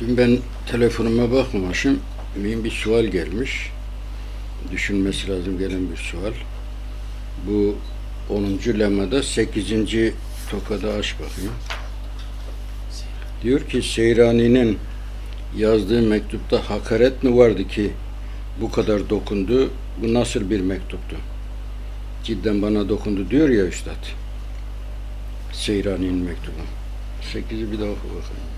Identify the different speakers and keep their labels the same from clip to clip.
Speaker 1: Dün ben telefonuma bakmamışım. Mühim bir sual gelmiş. Düşünmesi lazım gelen bir sual. Bu 10. lemmada 8. tokada aç bakayım. Diyor ki Seyrani'nin yazdığı mektupta hakaret mi vardı ki bu kadar dokundu? Bu nasıl bir mektuptu? Cidden bana dokundu diyor ya Üstad. Seyrani'nin mektubu. 8'i bir daha oku bakayım.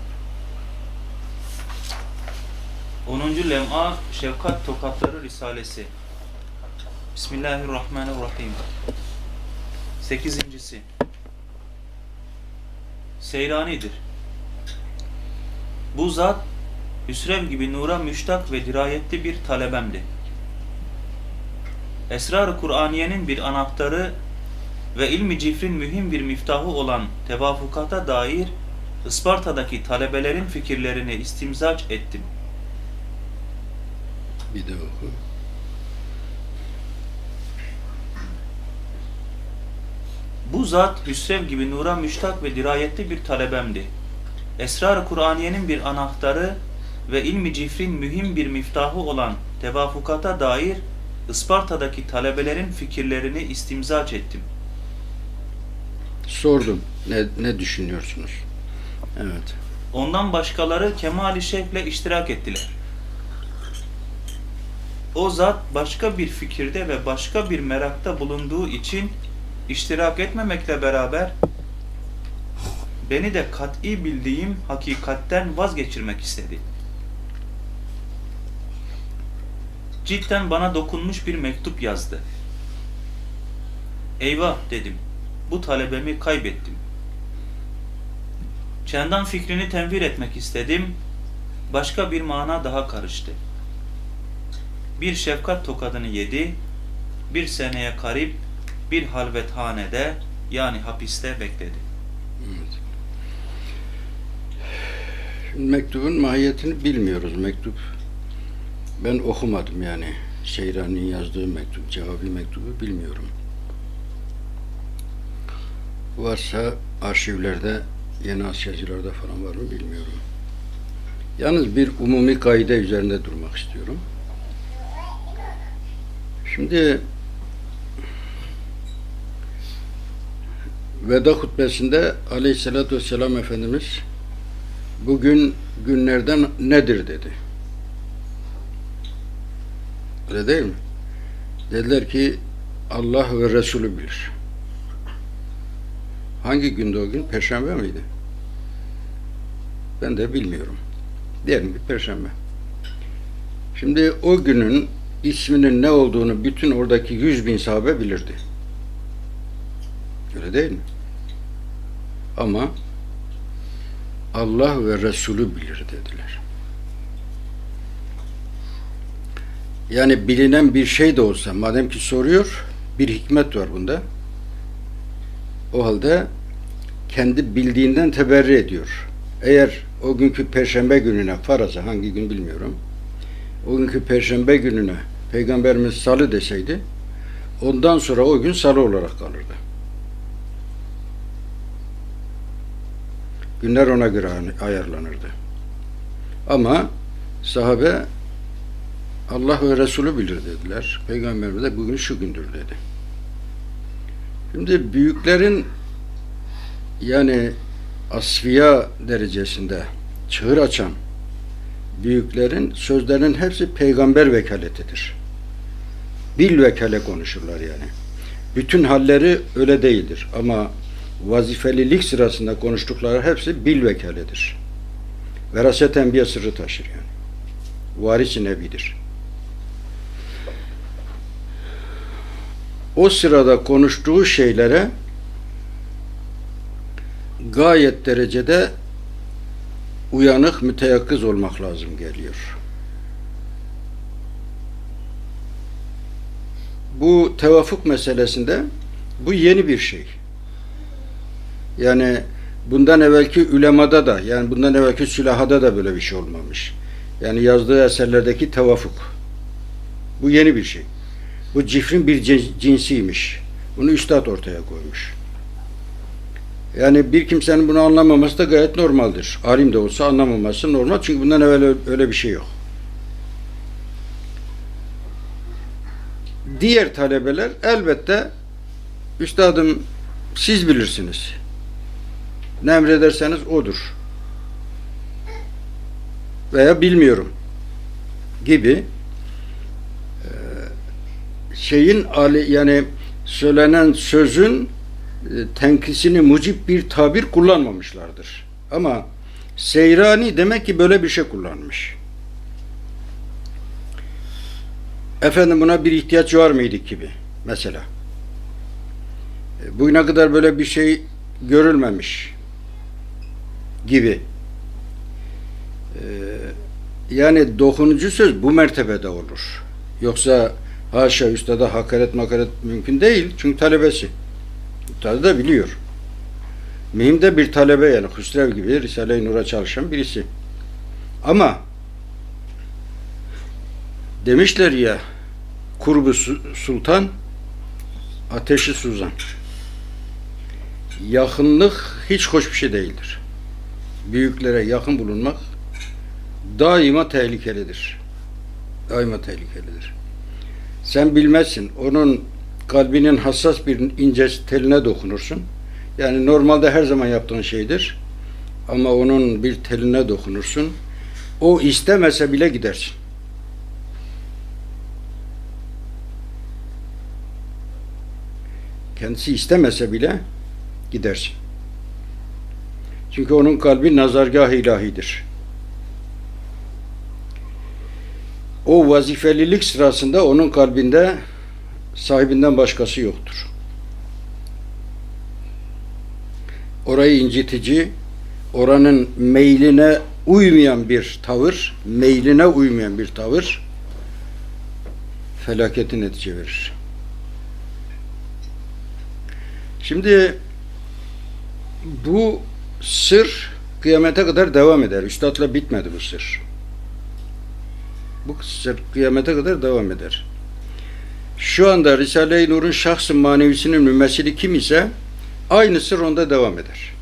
Speaker 2: 10. Lem'a Şefkat Tokatları Risalesi Bismillahirrahmanirrahim Sekizincisi Seyranidir. Bu zat Hüsrev gibi nura müştak ve dirayetli bir talebemdi. Esrar-ı Kur'aniyenin bir anahtarı ve ilmi cifrin mühim bir miftahı olan tevafukata dair Isparta'daki talebelerin fikirlerini istimzaç ettim.
Speaker 1: Bir de oku.
Speaker 2: Bu zat Hüsrev gibi nura müştak ve dirayetli bir talebemdi. Esrar-ı Kur'aniyenin bir anahtarı ve ilmi cifrin mühim bir miftahı olan tevafukata dair Isparta'daki talebelerin fikirlerini istimzaç ettim.
Speaker 1: Sordum. Ne, ne düşünüyorsunuz? Evet.
Speaker 2: Ondan başkaları kemali şevkle iştirak ettiler. O zat başka bir fikirde ve başka bir merakta bulunduğu için iştirak etmemekle beraber beni de kat'i bildiğim hakikatten vazgeçirmek istedi. Cidden bana dokunmuş bir mektup yazdı. Eyvah dedim. Bu talebemi kaybettim. Çendan fikrini tenvir etmek istedim. Başka bir mana daha karıştı. Bir şefkat tokadını yedi. Bir seneye karip bir halvethanede yani hapiste bekledi.
Speaker 1: evet. Mektubun mahiyetini bilmiyoruz. Mektup ben okumadım yani. Seyrani'nin yazdığı mektup, cevabı mektubu bilmiyorum. Varsa arşivlerde, yeni asyacılarda falan var mı bilmiyorum. Yalnız bir umumi kaide üzerinde durmak istiyorum. Şimdi veda hutbesinde aleyhissalatü vesselam Efendimiz bugün günlerden nedir dedi. Öyle değil mi? Dediler ki Allah ve Resulü bilir. Hangi günde o gün? Perşembe miydi? Ben de bilmiyorum. Diyelim ki Perşembe. Şimdi o günün isminin ne olduğunu bütün oradaki yüz bin sahabe bilirdi. Öyle değil mi? Ama Allah ve Resulü bilir dediler. Yani bilinen bir şey de olsa, madem ki soruyor, bir hikmet var bunda. O halde kendi bildiğinden teberri ediyor. Eğer o günkü perşembe gününe faraza hangi gün bilmiyorum. O günkü perşembe gününe peygamberimiz salı deseydi ondan sonra o gün salı olarak kalırdı. Günler ona göre ayarlanırdı. Ama sahabe Allah ve Resulü bilir dediler. Peygamberimiz de bugün şu gündür dedi. Şimdi büyüklerin yani asfiya derecesinde çığır açan büyüklerin sözlerinin hepsi peygamber vekaletidir. Bil vekale konuşurlar yani. Bütün halleri öyle değildir ama vazifelilik sırasında konuştukları hepsi bil vekaledir. Veraset bir sırrı taşır yani. Varis-i nebidir. O sırada konuştuğu şeylere gayet derecede uyanık, müteyakkız olmak lazım geliyor. Bu tevafuk meselesinde bu yeni bir şey. Yani bundan evvelki ülemada da yani bundan evvelki sülahada da böyle bir şey olmamış. Yani yazdığı eserlerdeki tevafuk. Bu yeni bir şey. Bu cifrin bir cinsiymiş. Bunu üstad ortaya koymuş. Yani bir kimsenin bunu anlamaması da gayet normaldir. Alim de olsa anlamaması normal. Çünkü bundan evvel öyle bir şey yok. Diğer talebeler elbette üstadım siz bilirsiniz. Ne emrederseniz odur. Veya bilmiyorum gibi şeyin yani söylenen sözün tenkisini mucip bir tabir kullanmamışlardır. Ama Seyrani demek ki böyle bir şey kullanmış. Efendim buna bir ihtiyaç var mıydı gibi mesela. E, Bugüne kadar böyle bir şey görülmemiş gibi. E, Yani dokunucu söz bu mertebede olur. Yoksa haşa üstada hakaret makaret mümkün değil. Çünkü talebesi. Üstadı da biliyor. Mühim de bir talebe yani Hüsrev gibi Risale-i Nur'a çalışan birisi. Ama demişler ya kurbu su- sultan ateşi suzan. Yakınlık hiç hoş bir şey değildir. Büyüklere yakın bulunmak daima tehlikelidir. Daima tehlikelidir. Sen bilmezsin. Onun kalbinin hassas bir ince teline dokunursun. Yani normalde her zaman yaptığın şeydir. Ama onun bir teline dokunursun. O istemese bile gidersin. Kendisi istemese bile gidersin. Çünkü onun kalbi nazargah ilahidir. O vazifelilik sırasında onun kalbinde sahibinden başkası yoktur. Orayı incitici, oranın meyline uymayan bir tavır, meyline uymayan bir tavır felaketi netice verir. Şimdi bu sır kıyamete kadar devam eder. Üstadla bitmedi bu sır. Bu sır kıyamete kadar devam eder. Şu anda Risale-i Nur'un şahs-ı manevisinin mümessili kim ise aynı sır onda devam eder.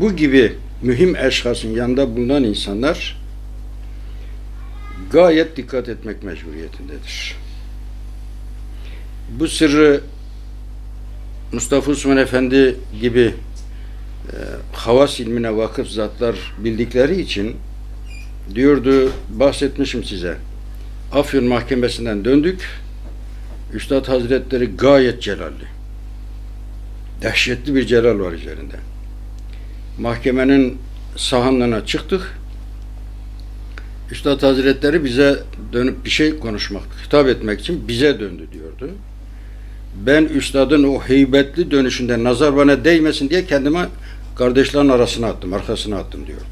Speaker 1: Bu gibi mühim eşhasın yanında bulunan insanlar gayet dikkat etmek mecburiyetindedir. Bu sırrı Mustafa Osman Efendi gibi e, havas ilmine vakıf zatlar bildikleri için diyordu, bahsetmişim size. Afyon Mahkemesi'nden döndük. Üstad Hazretleri gayet celalli. Dehşetli bir celal var üzerinde. Mahkemenin sahanlığına çıktık. Üstad Hazretleri bize dönüp bir şey konuşmak, hitap etmek için bize döndü diyordu. Ben üstadın o heybetli dönüşünde nazar bana değmesin diye kendime kardeşlerin arasına attım, arkasına attım diyordu.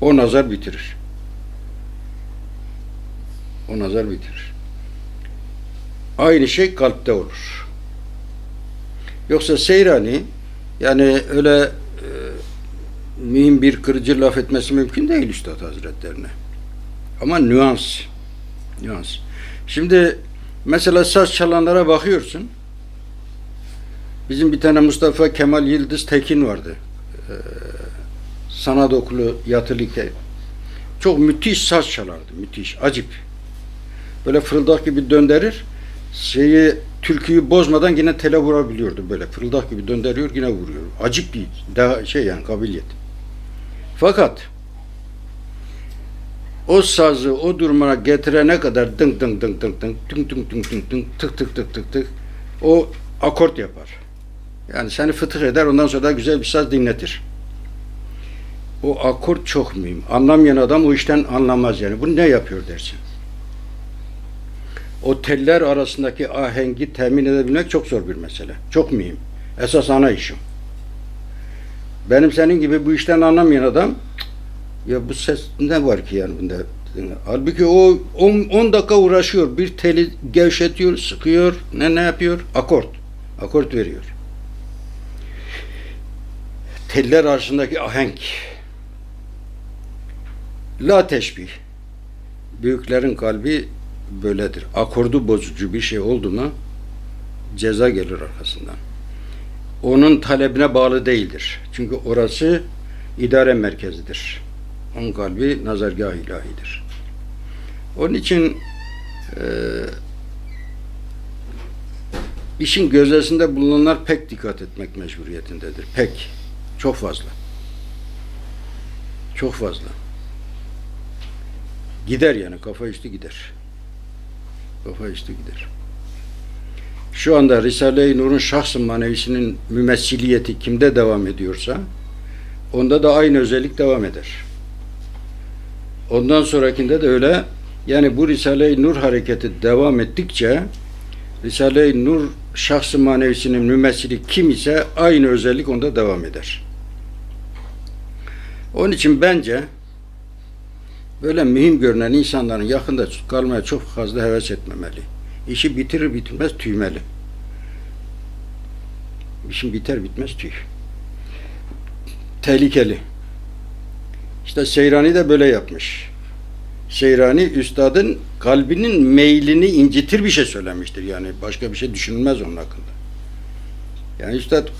Speaker 1: O nazar bitirir. O nazar bitirir. Aynı şey kalpte olur. Yoksa Seyrani yani öyle e, mühim bir kırıcı laf etmesi mümkün değil Üstad Hazretlerine. Ama nüans. Nüans. Şimdi mesela saz çalanlara bakıyorsun. Bizim bir tane Mustafa Kemal Yıldız Tekin vardı. Ee, sanat okulu yatılıyken. Çok müthiş saz çalardı. Müthiş. Acip. Böyle fırıldak gibi döndürür. Şeyi türküyü bozmadan yine tele vurabiliyordu böyle. Fırıldak gibi döndürüyor yine vuruyor. Acip bir daha şey yani kabiliyet. Fakat o sazı o durumuna getirene kadar dın dın dın dın dın tın tın tın tın tın tık tık tık tık tık o akort yapar. Yani seni fıtık eder ondan sonra da güzel bir saz dinletir. O akort çok mühim. Anlamayan adam o işten anlamaz yani. Bu ne yapıyor dersin. O teller arasındaki ahengi temin edebilmek çok zor bir mesele. Çok mühim. Esas ana işim. Benim senin gibi bu işten anlamayan adam "Cık, ya bu ses ne var ki yani bunda? Halbuki o 10 dakika uğraşıyor. Bir teli gevşetiyor, sıkıyor. Ne ne yapıyor? Akort. Akort veriyor. Teller arasındaki ahenk. La teşbih. Büyüklerin kalbi böyledir. Akordu bozucu bir şey oldu mu ceza gelir arkasından. Onun talebine bağlı değildir. Çünkü orası idare merkezidir. Onun kalbi nazargah ilahidir. Onun için eee işin gözdesinde bulunanlar pek dikkat etmek mecburiyetindedir. Pek. Çok fazla. Çok fazla. Gider yani. Kafa üstü gider. Kafa üstü gider. Şu anda Risale-i Nur'un şahs-ı manevisinin mümessiliyeti kimde devam ediyorsa onda da aynı özellik devam eder. Ondan sonrakinde de öyle yani bu Risale-i Nur hareketi devam ettikçe Risale-i Nur şahs-ı manevisinin mümessili kim ise aynı özellik onda devam eder. Onun için bence böyle mühim görünen insanların yakında kalmaya çok fazla heves etmemeli. İşi bitirir bitirmez tüymeli. İşin biter bitmez tüy. Tehlikeli. İşte Seyrani de böyle yapmış. Seyrani üstadın kalbinin meylini incitir bir şey söylemiştir. Yani başka bir şey düşünülmez onun hakkında. Yani üstad e,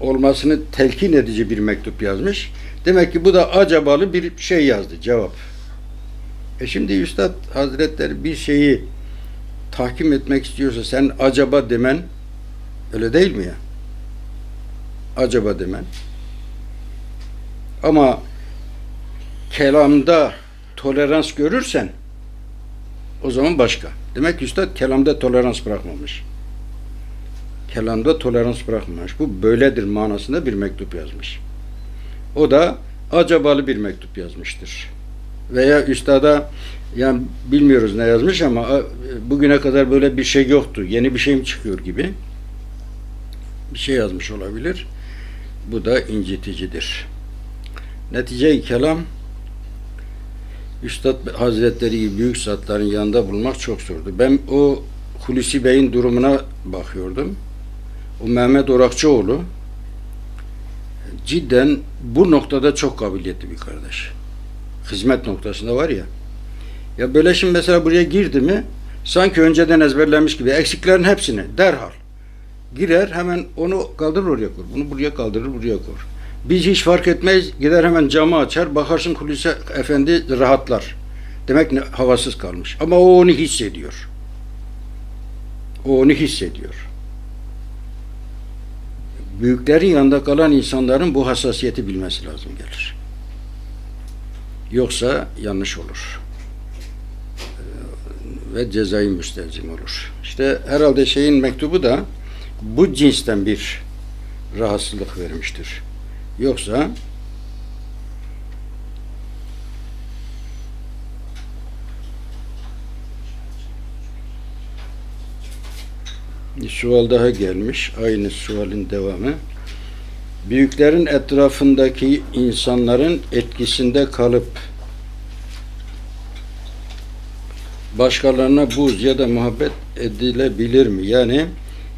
Speaker 1: olmasını telkin edici bir mektup yazmış. Demek ki bu da acabalı bir şey yazdı, cevap. E şimdi Üstad Hazretleri bir şeyi tahkim etmek istiyorsa sen acaba demen öyle değil mi ya? Acaba demen. Ama kelamda tolerans görürsen o zaman başka. Demek ki Üstad kelamda tolerans bırakmamış. Kelamda tolerans bırakmamış. Bu böyledir manasında bir mektup yazmış. O da acabalı bir mektup yazmıştır. Veya üstada yani bilmiyoruz ne yazmış ama bugüne kadar böyle bir şey yoktu. Yeni bir şey mi çıkıyor gibi bir şey yazmış olabilir. Bu da inciticidir. Netice-i kelam Üstad Hazretleri gibi büyük zatların yanında bulmak çok zordu. Ben o Hulusi Bey'in durumuna bakıyordum. O Mehmet Orakçıoğlu cidden bu noktada çok kabiliyetli bir kardeş. Hizmet noktasında var ya. Ya böyle şimdi mesela buraya girdi mi sanki önceden ezberlemiş gibi eksiklerin hepsini derhal girer hemen onu kaldırır oraya koyar. Bunu buraya kaldırır buraya koyar. Biz hiç fark etmeyiz. Gider hemen camı açar. Bakarsın kulise efendi rahatlar. Demek ne havasız kalmış. Ama o onu hissediyor. O onu hissediyor. Büyüklerin yanında kalan insanların bu hassasiyeti bilmesi lazım gelir. Yoksa yanlış olur. Ee, Ve cezai müstelzim olur. İşte herhalde şeyin mektubu da bu cinsten bir rahatsızlık vermiştir. Yoksa bir sual daha gelmiş. Aynı sualin devamı. Büyüklerin etrafındaki insanların etkisinde kalıp başkalarına buz ya da muhabbet edilebilir mi? Yani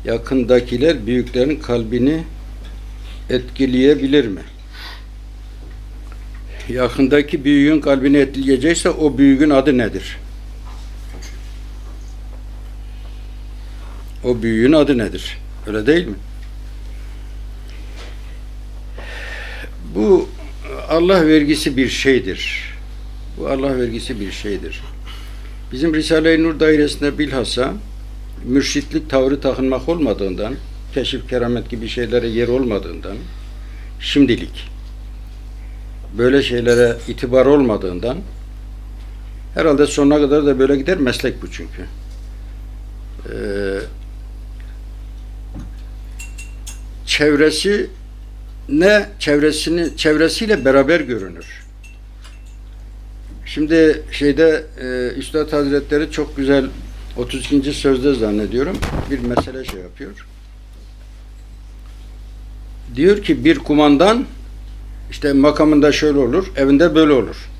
Speaker 1: yakındakiler büyüklerin kalbini etkileyebilir mi? Yakındaki büyüğün kalbini etkileyecekse o büyüğün adı nedir? O büyüğün adı nedir? Öyle değil mi? Bu Allah vergisi bir şeydir. Bu Allah vergisi bir şeydir. Bizim Risale-i Nur dairesinde bilhassa mürşitlik tavrı takınmak olmadığından, keşif keramet gibi şeylere yer olmadığından, şimdilik böyle şeylere itibar olmadığından, herhalde sonuna kadar da böyle gider meslek bu çünkü. Ee, çevresi ne çevresini çevresiyle beraber görünür. Şimdi şeyde e, Üstad Hazretleri çok güzel 32. sözde zannediyorum bir mesele şey yapıyor. Diyor ki bir kumandan işte makamında şöyle olur, evinde böyle olur.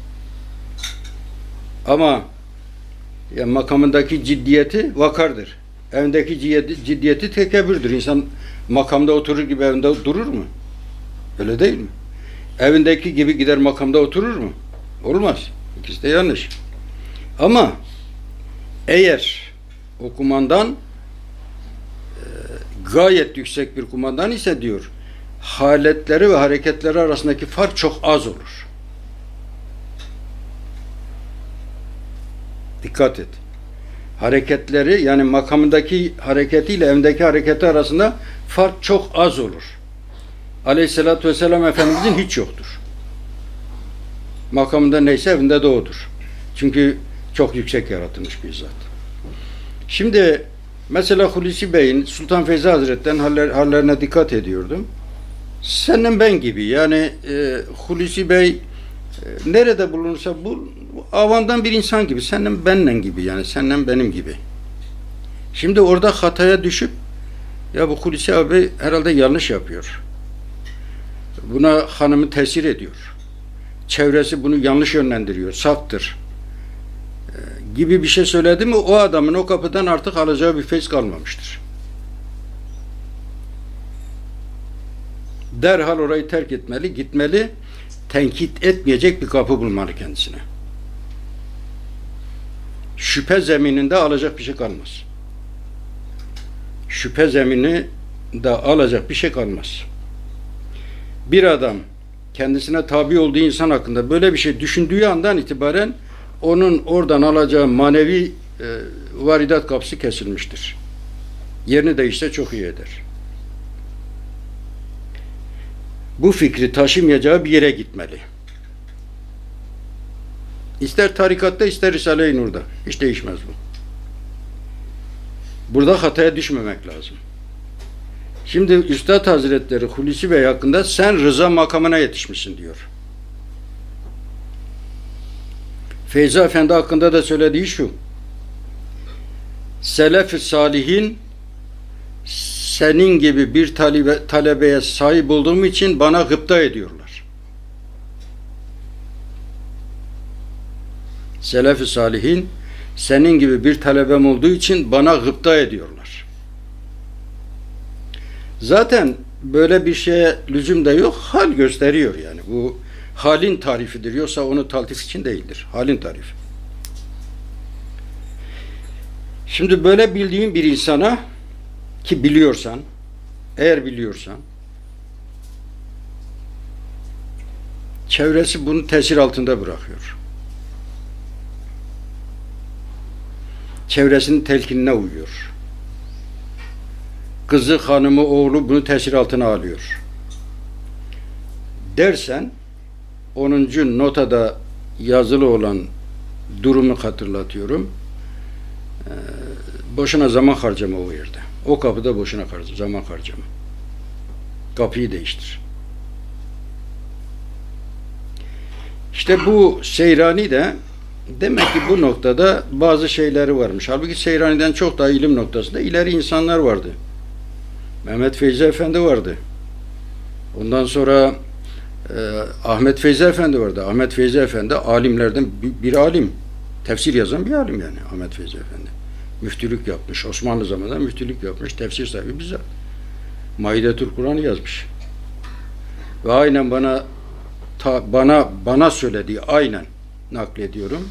Speaker 1: Ama ya makamındaki ciddiyeti vakardır. Evindeki ciddiyeti, tekebbürdür. İnsan makamda oturur gibi evinde durur mu? Öyle değil mi? Evindeki gibi gider makamda oturur mu? Olmaz. İkisi de yanlış. Ama eğer o kumandan e, gayet yüksek bir kumandan ise diyor haletleri ve hareketleri arasındaki fark çok az olur. Dikkat et. Hareketleri yani makamındaki hareketiyle evindeki hareketi arasında fark çok az olur. Aleyhissalatü vesselam Efendimizin hiç yoktur. Makamında neyse evinde de odur. Çünkü çok yüksek yaratılmış bir zat. Şimdi mesela Hulusi Bey'in Sultan Feyzi Hazretleri'nin haller, hallerine dikkat ediyordum. Senin ben gibi yani e, Hulusi Bey nerede bulunursa bu avandan bir insan gibi. Senden benle gibi yani senden benim gibi. Şimdi orada hataya düşüp ya bu Hulusi abi herhalde yanlış yapıyor. Buna hanımı tesir ediyor. Çevresi bunu yanlış yönlendiriyor. Saftır. Ee, gibi bir şey söyledi mi o adamın o kapıdan artık alacağı bir feyz kalmamıştır. Derhal orayı terk etmeli, gitmeli, tenkit etmeyecek bir kapı bulmalı kendisine. Şüphe zemininde alacak bir şey kalmaz. Şüphe zemini de alacak bir şey kalmaz. Bir adam kendisine tabi olduğu insan hakkında böyle bir şey düşündüğü andan itibaren onun oradan alacağı manevi e, varidat kapısı kesilmiştir. Yerini değişse çok iyi eder. Bu fikri taşımayacağı bir yere gitmeli. İster tarikatta ister Risale-i Nur'da. Hiç değişmez bu. Burada hataya düşmemek lazım. Şimdi Üstad Hazretleri Hulusi Bey hakkında sen rıza makamına yetişmişsin diyor. Feyzi Efendi hakkında da söylediği şu. Selef-i salihin senin gibi bir talebe, talebeye sahip olduğum için bana gıpta ediyorlar. Selef-i salihin senin gibi bir talebem olduğu için bana gıpta ediyorlar. Zaten böyle bir şeye lüzum da yok. Hal gösteriyor yani. Bu halin tarifidir. Yoksa onu taltif için değildir. Halin tarifi. Şimdi böyle bildiğin bir insana ki biliyorsan, eğer biliyorsan çevresi bunu tesir altında bırakıyor. Çevresinin telkinine uyuyor. Kızı, hanımı, oğlu bunu tesir altına alıyor. Dersen 10. notada yazılı olan durumu hatırlatıyorum. Ee, boşuna zaman harcama o yerde. O kapıda boşuna harcama, zaman harcama. Kapıyı değiştir. İşte bu Seyrani de demek ki bu noktada bazı şeyleri varmış. Halbuki Seyrani'den çok daha ilim noktasında ileri insanlar vardı. Mehmet Feyzi Efendi vardı. Ondan sonra e, Ahmet Feyzi Efendi vardı. Ahmet Feyzi Efendi alimlerden bir, bir alim. Tefsir yazan bir alim yani Ahmet Feyzi Efendi. Müftülük yapmış. Osmanlı zamanında müftülük yapmış. Tefsir sahibi bizzat. Maidetül Kur'an'ı yazmış. Ve aynen bana ta, bana bana söylediği aynen naklediyorum.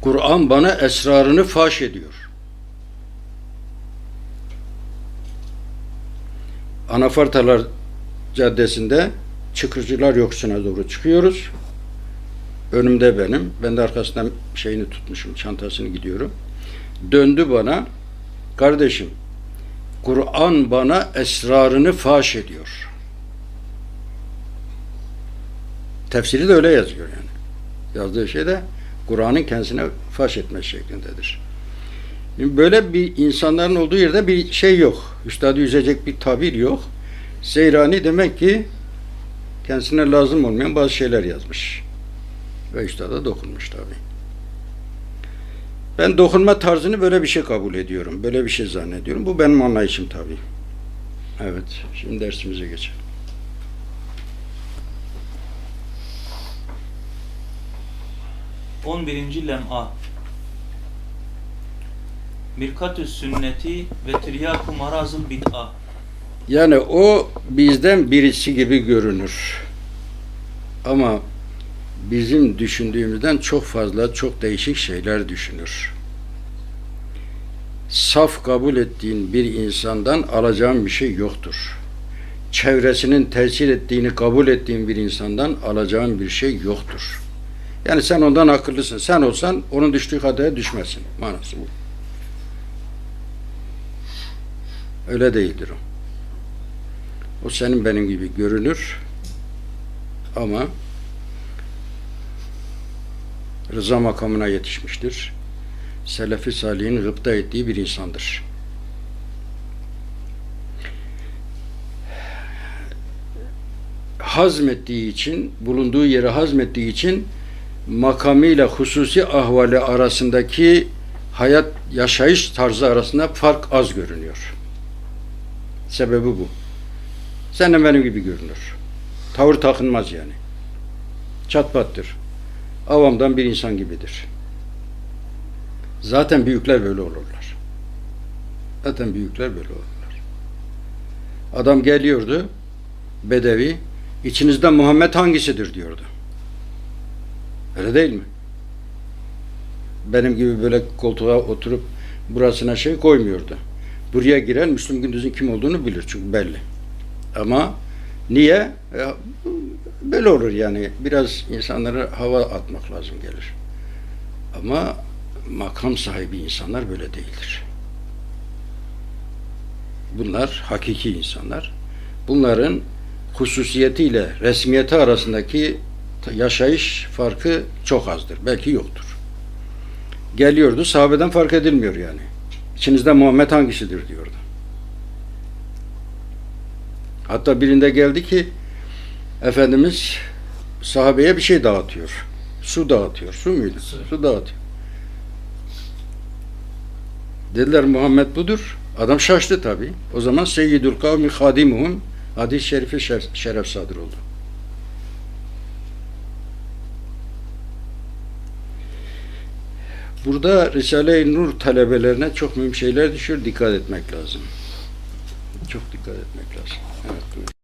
Speaker 1: Kur'an bana esrarını faş ediyor. Anafartalar Caddesi'nde Çıkırcılar Yoksu'na doğru çıkıyoruz. Önümde benim. Ben de arkasından şeyini tutmuşum, çantasını gidiyorum. Döndü bana. Kardeşim, Kur'an bana esrarını faş ediyor. Tefsiri de öyle yazıyor yani. Yazdığı şey de Kur'an'ın kendisine faş etme şeklindedir. Böyle bir insanların olduğu yerde bir şey yok. Üstadı yüzecek bir tabir yok. Seyrani demek ki kendisine lazım olmayan bazı şeyler yazmış. Ve üstada dokunmuş tabi. Ben dokunma tarzını böyle bir şey kabul ediyorum. Böyle bir şey zannediyorum. Bu benim anlayışım tabi. Evet, şimdi dersimize geçelim.
Speaker 2: On birinci lem'a Mirkatü sünneti ve tiryaku marazıl bid'a
Speaker 1: Yani o bizden birisi gibi görünür. Ama bizim düşündüğümüzden çok fazla, çok değişik şeyler düşünür. Saf kabul ettiğin bir insandan alacağın bir şey yoktur. Çevresinin tesir ettiğini kabul ettiğin bir insandan alacağın bir şey yoktur. Yani sen ondan akıllısın. Sen olsan onun düştüğü hataya düşmezsin. Manası bu. Öyle değildir o. O senin benim gibi görünür ama rıza makamına yetişmiştir. Selefi Salih'in gıpta ettiği bir insandır. Hazmettiği için, bulunduğu yeri hazmettiği için makamıyla hususi ahvali arasındaki hayat yaşayış tarzı arasında fark az görünüyor. Sebebi bu. Senin benim gibi görünür. Tavır takınmaz yani. Çatpattır. Avamdan bir insan gibidir. Zaten büyükler böyle olurlar. Zaten büyükler böyle olurlar. Adam geliyordu, bedevi, içinizde Muhammed hangisidir diyordu. Öyle değil mi? Benim gibi böyle koltuğa oturup burasına şey koymuyordu. Buraya giren Müslüm Gündüz'ün kim olduğunu bilir çünkü belli. Ama niye? E, böyle olur yani. Biraz insanlara hava atmak lazım gelir. Ama makam sahibi insanlar böyle değildir. Bunlar hakiki insanlar. Bunların hususiyetiyle resmiyeti arasındaki yaşayış farkı çok azdır. Belki yoktur. Geliyordu, sahabeden fark edilmiyor yani. İçinizde Muhammed hangisidir diyordu. Hatta birinde geldi ki Efendimiz sahabeye bir şey dağıtıyor. Su dağıtıyor. Su muydu?
Speaker 2: Su.
Speaker 1: Su dağıtıyor. Dediler Muhammed budur. Adam şaştı tabi. O zaman Seyyidül kavmi hadimuhum hadis-i şerifi şer- şeref sadır oldu. Burada Risale-i Nur talebelerine çok mühim şeyler düşüyor. Dikkat etmek lazım. Çok dikkat etmek lazım. Evet.